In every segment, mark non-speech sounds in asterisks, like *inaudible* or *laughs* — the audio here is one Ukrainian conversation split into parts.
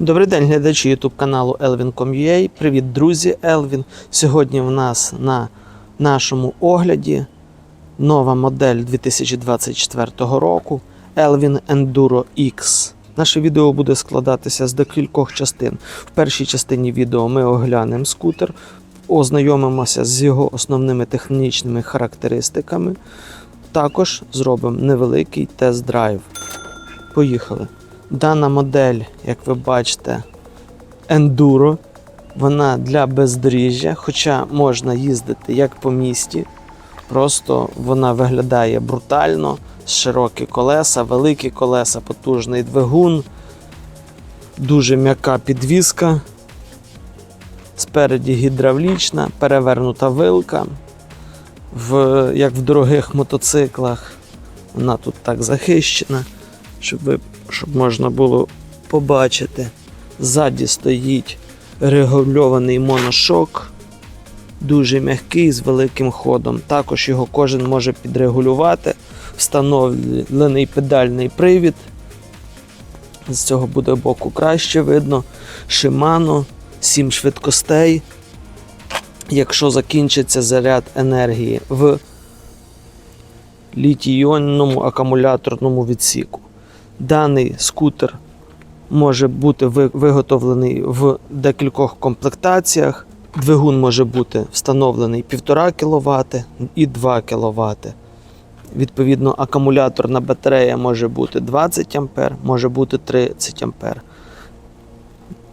Добрий день, глядачі YouTube каналу Elvin.com.ua. Привіт, друзі! Elvin. Сьогодні в нас на нашому огляді нова модель 2024 року Elvin Enduro X. Наше відео буде складатися з декількох частин. В першій частині відео ми оглянемо скутер, ознайомимося з його основними технічними характеристиками. Також зробимо невеликий тест-драйв. Поїхали. Дана модель, як ви бачите, ендуро. Вона для бездоріжжя, хоча можна їздити як по місті. Просто вона виглядає брутально, широкі колеса, великі колеса, потужний двигун, дуже м'яка підвіска. Спереді гідравлічна, перевернута вилка. В, як в дорогих мотоциклах. Вона тут так захищена, щоб, ви, щоб можна було побачити. Ззаді стоїть регульований моношок, дуже м'який з великим ходом. Також його кожен може підрегулювати. Встановлений педальний привід. З цього буде боку краще видно. Shimano, 7 швидкостей. Якщо закінчиться заряд енергії в літій-іонному акумуляторному відсіку. Даний скутер може бути виготовлений в декількох комплектаціях. Двигун може бути встановлений 1,5 кВт і 2 кВт. Відповідно, акумуляторна батарея може бути 20 А, може бути 30 А.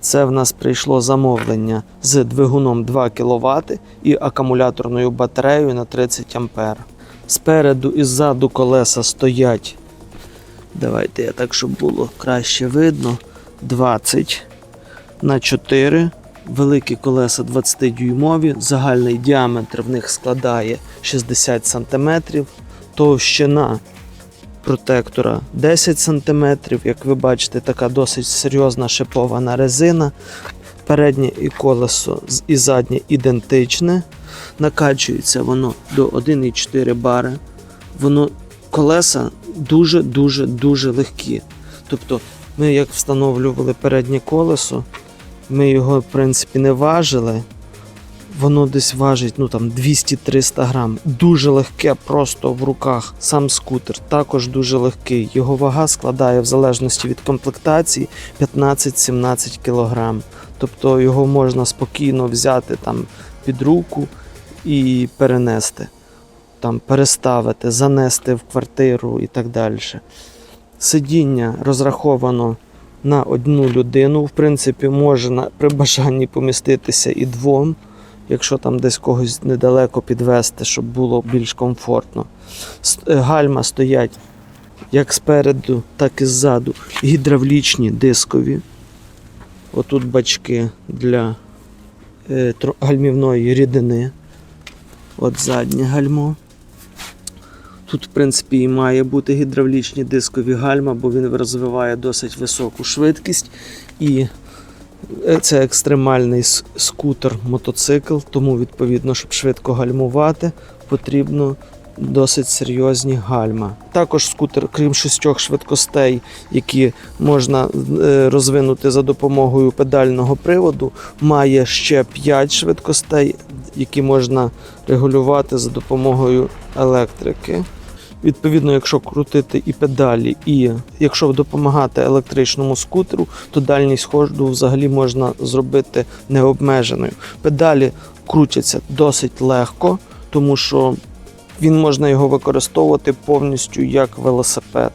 Це в нас прийшло замовлення з двигуном 2 кВт і акумуляторною батареєю на 30 А. Спереду і ззаду колеса стоять. Давайте я так, щоб було краще видно. 20 на 4. Великі колеса 20-дюймові. Загальний діаметр в них складає 60 см. Товщина протектора 10 см. Як ви бачите, така досить серйозна шипована резина. Переднє і колесо і заднє ідентичне. Накачується воно до 1,4 бари. Воно колеса дуже-дуже дуже легкі. Тобто, ми як встановлювали переднє колесо, ми його, в принципі, не важили. Воно десь важить ну, там, 200-300 грам. Дуже легке просто в руках. Сам скутер також дуже легкий. Його вага складає в залежності від комплектації 15-17 кг. Тобто його можна спокійно взяти там, під руку і перенести, там, переставити, занести в квартиру і так далі. Сидіння розраховано на одну людину. В принципі, можна при бажанні поміститися і двом, якщо там десь когось недалеко підвести, щоб було більш комфортно. Е, Гальма стоять як спереду, так і ззаду. Гідравлічні дискові. Отут бачки для е, гальмівної рідини. От заднє гальмо. Тут, в принципі, і має бути гідравлічні дискові гальма, бо він розвиває досить високу швидкість. І це екстремальний скутер, мотоцикл, тому, відповідно, щоб швидко гальмувати, потрібно досить серйозні гальма. Також скутер, крім шістьох швидкостей, які можна е, розвинути за допомогою педального приводу, має ще 5 швидкостей, які можна регулювати за допомогою електрики. Відповідно, якщо крутити і педалі, і якщо допомагати електричному скутеру, то дальність ходу взагалі можна зробити необмеженою. Педалі крутяться досить легко, тому що він можна його використовувати повністю як велосипед.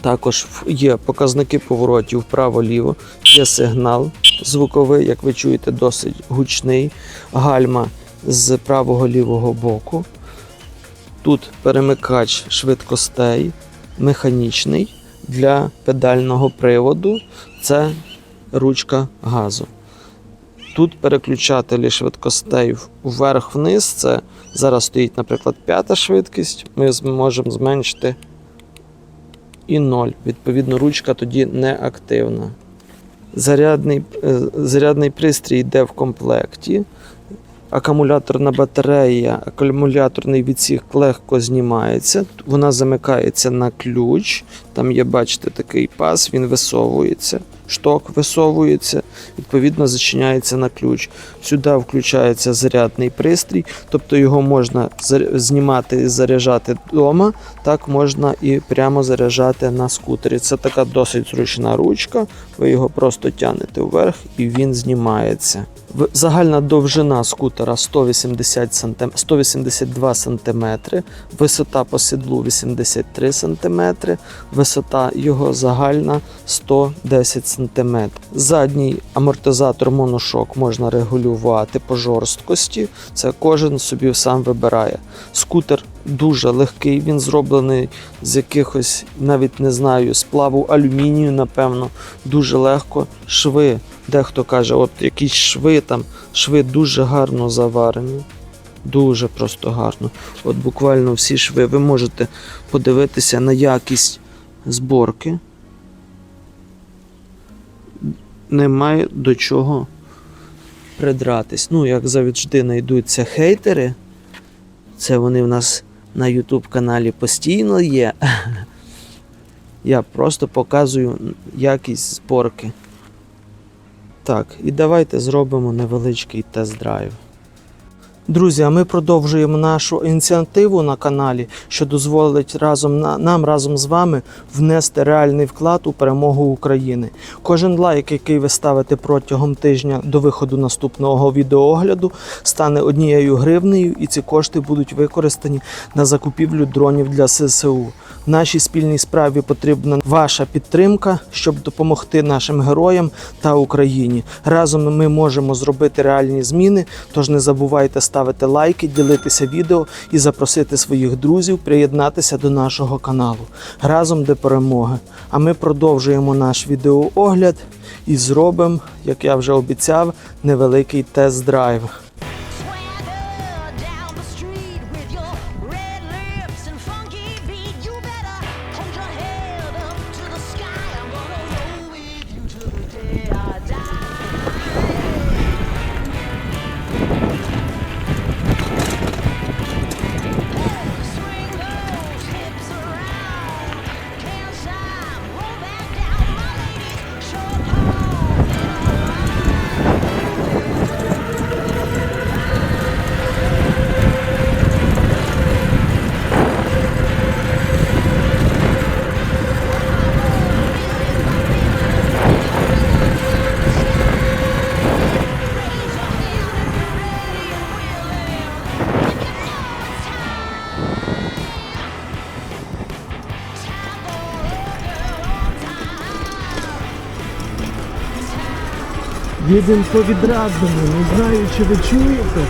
Також є показники поворотів вправо-ліво, є сигнал звуковий, як ви чуєте, досить гучний, гальма з правого-лівого боку. Тут перемикач швидкостей, механічний для педального приводу. Це ручка газу. Тут переключателі швидкостей вверх-вниз. Це зараз стоїть, наприклад, п'ята швидкість. Ми зможемо зменшити і 0. Відповідно, ручка тоді не активна. Зарядний, е, зарядний пристрій йде в комплекті. Акумуляторна батарея, акумуляторний відсік легко знімається. Вона замикається на ключ. Там є, бачите, такий пас, він висовується, шток висовується, відповідно зачиняється на ключ. Сюди включається зарядний пристрій, тобто його можна знімати і заряджати вдома, так можна і прямо заряджати на скутері. Це така досить зручна ручка, ви його просто тягнете вверх і він знімається. Загальна довжина скутера 180 см, 182 см, висота по сідлу 83 см, висота його загальна 110 см. Задній амортизатор моношок можна регулювати по жорсткості. Це кожен собі сам вибирає. Скутер дуже легкий, він зроблений з якихось, навіть не знаю, сплаву алюмінію, напевно, дуже легко. Шви, дехто каже, от якісь шви там, шви дуже гарно заварені. Дуже просто гарно. От буквально всі шви. Ви можете подивитися на якість зборки. Немає до чого придратись. Ну, як завжди, знайдуться хейтери. Це вони в нас на YouTube каналі постійно є. *laughs* Я просто показую якість зборки. Так, і давайте зробимо невеличкий тест-драйв. Друзі, а ми продовжуємо нашу ініціативу на каналі, що дозволить разом на, нам разом з вами внести реальний вклад у перемогу України. Кожен лайк, який ви ставите протягом тижня до виходу наступного відеоогляду, стане однією гривнею, і ці кошти будуть використані на закупівлю дронів для ССУ. Нашій спільній справі потрібна ваша підтримка, щоб допомогти нашим героям та Україні. Разом ми можемо зробити реальні зміни. Тож не забувайте ставити лайки, ділитися відео і запросити своїх друзів приєднатися до нашого каналу. Разом до перемоги. А ми продовжуємо наш відеоогляд і зробимо, як я вже обіцяв, невеликий тест-драйв. Їдемо по відразному, не знаю, чи ви чуєте.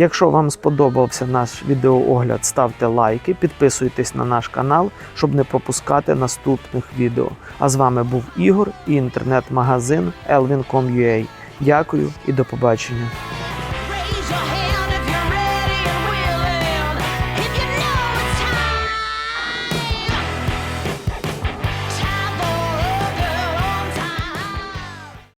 Якщо вам сподобався наш відеоогляд, ставте лайки, підписуйтесь на наш канал, щоб не пропускати наступних відео. А з вами був Ігор і інтернет-магазин elvin.com.ua. Дякую і до побачення.